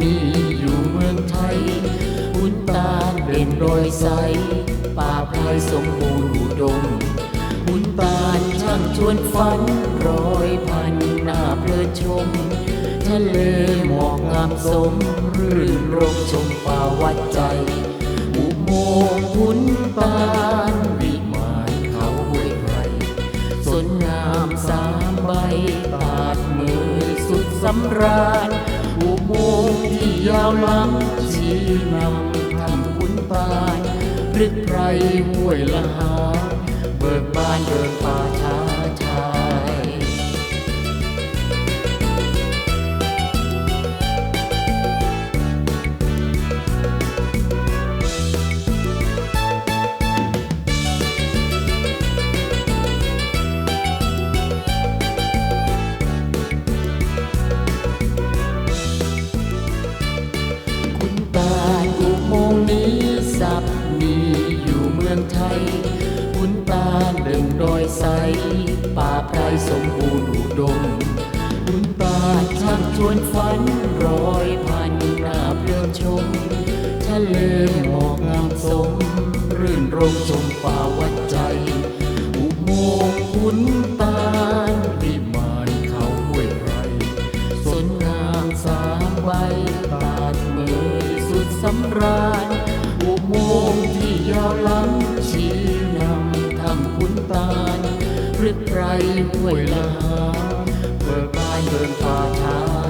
มีอยู่เมืองไทยขุนตาลเป็นรอยใส ป่าไพรสมบูรณ์อุดมขุนตาลช่างชวนฝันร้อยพันหน้าเพลิดชม ทะเลหมอกงามสม รื่นรมชมป่าวัดใจ อุโมงค์ขุนตาลวิมานเขาห้วยไพรสนงามสามใบตาดมือ สุดสำราญอุโมงค์ที่ยาวล้ำชี้นำทำคุณตาลพรึกไพรห้วยละหาเบิกบานเดินป่ เดินรอยใส ป่าไพรสมบูรณ์อุดมคุณตาช่างชวนฝันร้อยพันนาเพลินชมทะเลหมอกงามสม รื่นรมชมป่าวัดใจ อุโมงค์คุณตาลวิมานเขาห้วยไพรสนงามสามใบตาดเมยสุดสำราญอุโมงค์ที่ยาวล้ำ หรือใครห้วยลาเบิกบานเบิกตาช้า